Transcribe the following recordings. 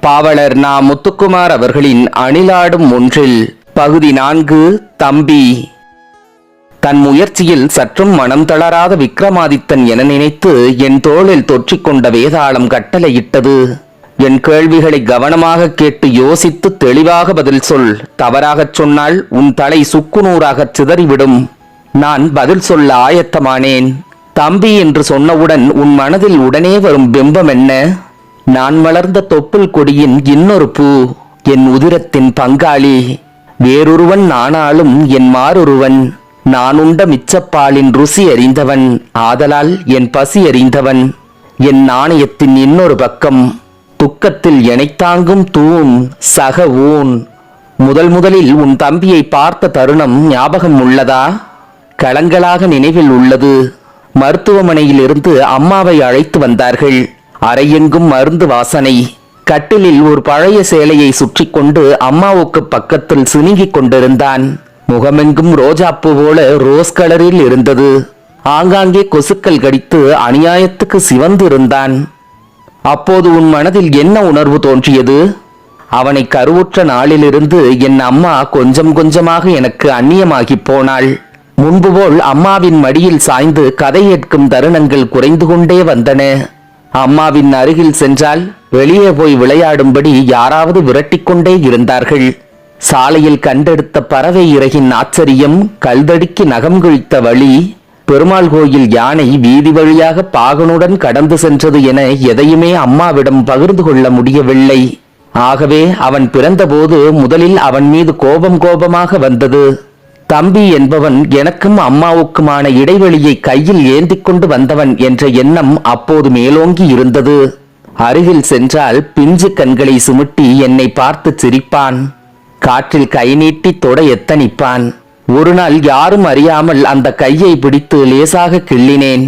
பாவலர் நா முத்துக்குமார் அவர்களின் அணிலாடும் ஒன்றில் பகுதி நான்கு தம்பி. தன் முயற்சியில் சற்றும் மனம் தளராத விக்ரமாதித்தன் என நினைத்து என் தோளில் தொற்றிக்கொண்ட வேதாளம் கட்டளையிட்டது. என் கேள்விகளை கவனமாக கேட்டு யோசித்து தெளிவாக பதில் சொல். தவறாகச் சொன்னால் உன் தலை சுக்குநூறாகச் சிதறிவிடும். நான் பதில் சொல்ல ஆயத்தமானேன். தம்பி என்று சொன்னவுடன் உன் மனதில் உடனே வரும் பிம்பம் என்ன? நான் வளர்ந்த தொப்புள் கொடியின் இன்னொரு பூ என் உதிரத்தின் பங்காளி. வேறொருவன் நானாலும் என் மாறொருவன். நான் உண்ட மிச்சப்பாலின் ருசி அறிந்தவன் ஆதலால் என் பசி அறிந்தவன். என் நாணயத்தின் இன்னொரு பக்கம் துக்கத்தில் எனைத்தாங்கும் தூண் சக ஊன். முதல் முதலில் உன் தம்பியை பார்த்த தருணம் ஞாபகம் உள்ளதா? களங்களாக நினைவில் உள்ளது. மருத்துவமனையிலிருந்து அம்மாவை அழைத்து வந்தார்கள். அறையெங்கும் மருந்து வாசனை. கட்டிலில் ஒரு பழைய சேலையை சுற்றி கொண்டு அம்மாவுக்கு பக்கத்தில் சினுங்கிக் கொண்டிருந்தான். முகமெங்கும் ரோஜாப்பூ போல ரோஸ் கலரில் இருந்தது. ஆங்காங்கே கொசுக்கள் கடித்து அநியாயத்துக்கு சிவந்து இருந்தான் அப்போது உன் மனதில் என்ன உணர்வு தோன்றியது? அவனை கருவுற்ற நாளிலிருந்து என் அம்மா கொஞ்சம் கொஞ்சமாக எனக்கு அந்நியமாகிப் போனாள். முன்பு போல் அம்மாவின் மடியில் சாய்ந்து கதை கேட்கும் தருணங்கள் குறைந்து கொண்டே வந்தன. அம்மாவின் அருகில் சென்றால் வெளியே போய் விளையாடும்படி யாராவது விரட்டிக்கொண்டே இருந்தார்கள். சாலையில் கண்டெடுத்த பறவை இறகின் ஆச்சரியம் கல்தடிக்கு நகம் கிழித்த வழி பெருமாள் கோயில் யானை வீதி வழியாக பாகனுடன் கடந்து சென்றது என எதையுமே அம்மாவிடம் பகிர்ந்து கொள்ள முடியவில்லை. ஆகவே அவன் பிறந்தபோது முதலில் அவன் மீது கோபம் கோபமாக வந்தது. தம்பி என்பவன் எனக்கும் அம்மாவுக்குமான இடைவெளியை கையில் ஏந்திக் கொண்டு வந்தவன் என்ற எண்ணம் அப்போது மேலோங்கி இருந்தது. அருகில் சென்றால் பிஞ்சு கண்களை சுமிட்டி என்னை பார்த்து சிரிப்பான். காற்றில் கை நீட்டி தொட எத்தனிப்பான். ஒரு நாள் யாரும் அறியாமல் அந்த கையை பிடித்து லேசாக கிள்ளினேன்.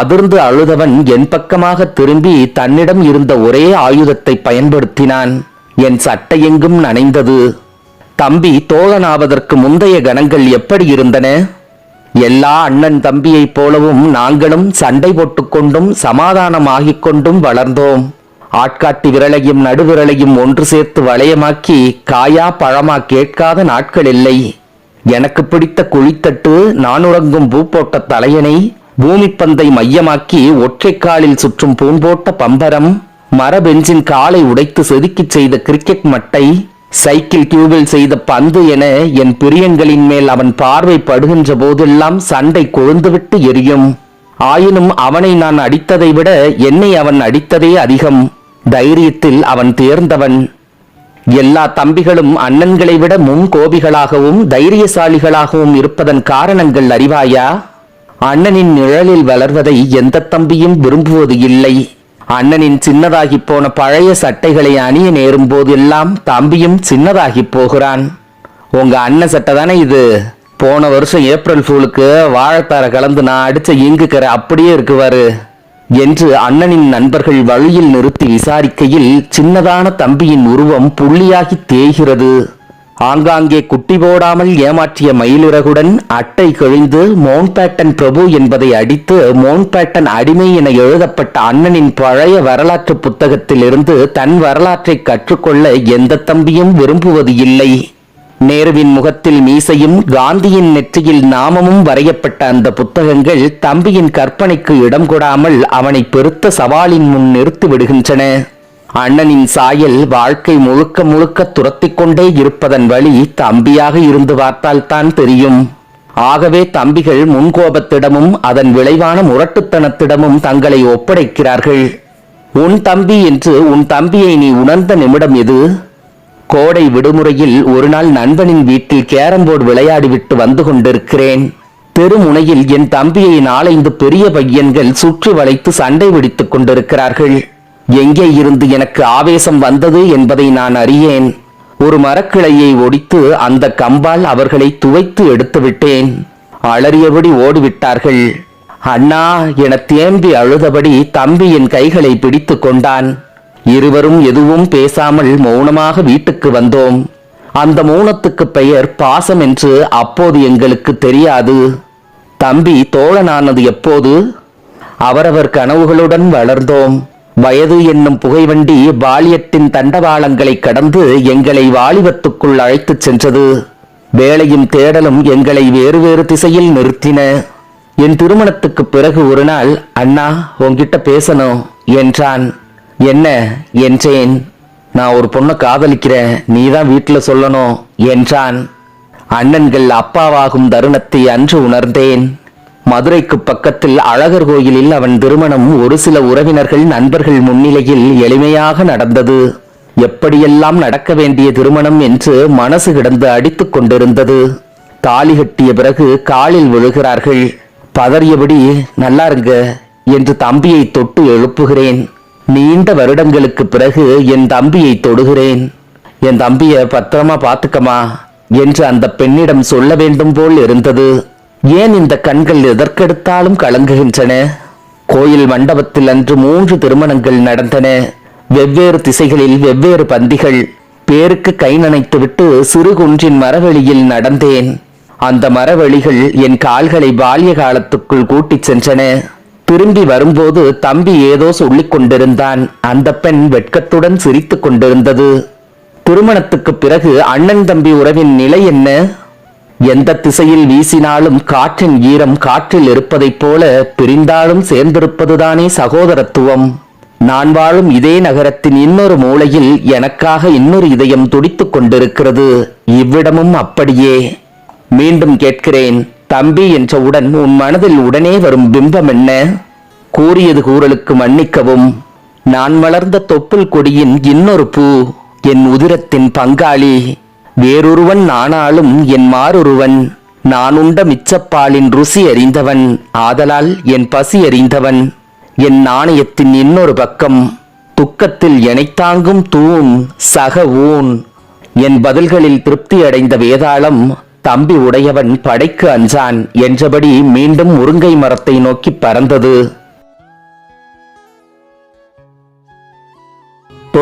அதிர்ந்து அழுதவன் என் பக்கமாக திரும்பி தன்னிடம் இருந்த ஒரே ஆயுதத்தை பயன்படுத்தினான். என் சட்டையெங்கும் நனைந்தது. தம்பி தோழனாவதற்கு முந்தைய கணங்கள் எப்படி இருந்தன? எல்லா அண்ணன் தம்பியைப் போலவும் நாங்களும் சண்டை போட்டுக்கொண்டும் சமாதானமாகிக் கொண்டும் வளர்ந்தோம். ஆட்காட்டி விரலையும் நடுவிரலையும் ஒன்று சேர்த்து வளையமாக்கி காயா பழமா கேட்காத நாட்கள் இல்லை. எனக்கு பிடித்த குழித்தட்டு நான் உறங்கும் பூ போட்ட தலையணை பூமிப்பந்தை மையமாக்கி ஒற்றைக் காலில் சுற்றும் பூம்போட்ட பம்பரம் மரபெஞ்சின் காலை உடைத்து செதுக்கிச் செய்த கிரிக்கெட் மட்டை சைக்கிள் டியூபில் செய்த பந்து என என் பிரியங்களின் மேல் அவன் பார்வை படுகின்ற போதெல்லாம் சண்டை கொழுந்துவிட்டு எரியும். ஆயினும் அவனை நான் அடித்ததை விட என்னை அவன் அடித்ததே அதிகம். தைரியத்தில் அவன் தேர்ந்தவன். எல்லா தம்பிகளும் அண்ணன்களை விட முன் கோபிகளாகவும் தைரியசாலிகளாகவும் இருப்பதன் காரணங்கள் அறிவாயா? அண்ணனின் நிழலில் வளர்வதை எந்த தம்பியும் விரும்புவது இல்லை அண்ணனின் சின்னதாகி போன பழைய சட்டைகளை அணிய நேரும் போதெல்லாம் தம்பியும் சின்னதாகி போகிறான். உங்க அண்ணன் சட்டை தானே இது? போன வருஷம் ஏப்ரல் ஃபூலுக்கு வாழைத்தார கலந்து நான் அடிச்ச இங்குக்கிற அப்படியே இருக்குவாரு என்று அண்ணனின் நண்பர்கள் வழியில் நிறுத்தி விசாரிக்கையில் சின்னதான தம்பியின் உருவம் புள்ளியாகி தேய்கிறது. ஆங்காங்கே குட்டி போடாமல் ஏமாற்றிய மயிலிறகுடன் அட்டை கிழிந்து மோன்பேட்டன் பிரபு என்பதை அடித்து மோன்பேட்டன் அடிமை என எழுதப்பட்ட அண்ணனின் பழைய வரலாற்று புத்தகத்திலிருந்து தன் வரலாற்றை கற்றுக்கொள்ள எந்த தம்பியும் விரும்புவது இல்லை நேருவின் முகத்தில் மீசையும் காந்தியின் நெற்றியில் நாமமும் வரையப்பட்ட அந்த புத்தகங்கள் தம்பியின் கற்பனைக்கு இடம் கொடாமல் அவனை பெருத்த சவாலின் முன் நிறுத்தி விடுகின்றன அண்ணனின் சாயல் வாழ்க்கை முழுக்க முழுக்க துரத்திக் கொண்டே இருப்பதன் வழி தம்பியாக இருந்து பார்த்தால்தான் தெரியும். ஆகவே தம்பிகள் முன்கோபத்திடமும் அதன் விளைவான முரட்டுத்தனத்திடமும் தங்களை ஒப்படைக்கிறார்கள். உன் தம்பி என்று உன் தம்பியை நீ உணர்ந்த நிமிடம் எது கோடை விடுமுறையில் ஒரு நாள் நண்பனின் வீட்டில் கேரம்போர்டு விளையாடிவிட்டு வந்து கொண்டிருக்கிறேன். தெருமுனையில் என் தம்பியை நாலைந்து பெரிய பையன்கள் சுற்றி வளைத்து சண்டை பிடித்துக் கொண்டிருக்கிறார்கள். எங்கே இருந்து எனக்கு ஆவேசம் வந்தது என்பதை நான் அறியேன். ஒரு மரக்கிளையை ஒடித்து அந்த கம்பால் அவர்களை துவைத்து எடுத்து விட்டேன். அலறியபடி ஓடிவிட்டார்கள். அண்ணா என தேம்பி அழுதபடி தம்பி என் கைகளை பிடித்து கொண்டான். இருவரும் எதுவும் பேசாமல் மௌனமாக வீட்டுக்கு வந்தோம். அந்த மௌனத்துக்கு பெயர் பாசம் என்று அப்போது எங்களுக்கு தெரியாது. தம்பி தோழனானது எப்போது? அவரவர் கனவுகளுடன் வளர்ந்தோம். வயது என்னும் புகைவண்டி பாலியத்தின் தண்டவாளங்களை கடந்து எங்களை வாலிபத்துக்குள் அழைத்துச் சென்றது. வேலையும் தேடலும் எங்களை வேறு வேறு திசையில் நிறுத்தின. என் திருமணத்துக்குப் பிறகு ஒரு நாள் அண்ணா உன்கிட்ட பேசணும் என்றான். என்ன? என்றேன். நான் ஒரு பொண்ணை காதலிக்கிறேன். நீதான் வீட்டில் சொல்லணும் என்றான். அண்ணன்கள் அப்பாவாகும் தருணத்தை அன்று உணர்ந்தேன். மதுரைக்கு பக்கத்தில் அழகர் கோயிலில் அவன் திருமணம் ஒரு சில உறவினர்கள் நண்பர்கள் முன்னிலையில் எளிமையாக நடந்தது. எப்படியெல்லாம் நடக்க வேண்டிய திருமணம் என்று மனசு கிடந்து அடித்துக் கொண்டிருந்தது. தாலி கட்டிய பிறகு காலில் விழுகிறார்கள். பதறியபடி நல்லா இருங்க என்று தம்பியை தொட்டு எழுப்புகிறேன். நீண்ட வருடங்களுக்கு பிறகு என் தம்பியை தொடுகிறேன். என் தம்பிய பத்திரமா பாத்துக்கமா என்று அந்த பெண்ணிடம் சொல்ல வேண்டும் போல் இருந்தது. ஏன் இந்த கண்கள் எதற்கெடுத்தாலும் கலங்குகின்றன? கோயில் மண்டபத்தில் அன்று மூன்று திருமணங்கள் நடந்தன. வெவ்வேறு திசைகளில் வெவ்வேறு பந்திகள் பேருக்கு கை நனைத்துவிட்டு சிறு குன்றின் மரவெளியில் நடந்தேன். அந்த மரவெளிகள் என் கால்களை பால்ய காலத்துக்குள் கூட்டிச் சென்றன. திரும்பி வரும்போது தம்பி ஏதோ சொல்லிக் கொண்டிருந்தான். அந்த பெண் வெட்கத்துடன் சிரித்துக் கொண்டிருந்தது. திருமணத்துக்குப் பிறகு அண்ணன் தம்பி உறவின் நிலை என்ன? எந்த திசையில் வீசினாலும் காற்றின் ஈரம் காற்றில் இருப்பதைப் போல பிரிந்தாலும் சேர்ந்திருப்பதுதானே சகோதரத்துவம். நான் வாழும் இதே நகரத்தின் இன்னொரு மூலையில் எனக்காக இன்னொரு இதயம் துடித்துக் கொண்டிருக்கிறது. இவ்விடமும் அப்படியே. மீண்டும் கேட்கிறேன் தம்பி என்றவுடன் உன் மனதில் உடனே வரும் பிம்பம் என்ன? கூறியது கூறலுக்கு மன்னிக்கவும். நான் வளர்ந்த தொப்புள் கொடியின் இன்னொரு பூ என் உதிரத்தின் பங்காளி. வேறொருவன் நானாலும் என் மாறொருவன். நான் உண்ட மிச்சப்பாலின் ருசி அறிந்தவன். ஆதலால் என் பசி அறிந்தவன். என் நாணயத்தின் இன்னொரு பக்கம் துக்கத்தில் எனைத்தாங்கும் தூண் சக ஊன் என் பதில்களில் திருப்தி அடைந்த வேதாளம் தம்பி உடையவன் படைக்கு அஞ்சான். என்றபடி மீண்டும் முருங்கை மரத்தை நோக்கி பறந்தது.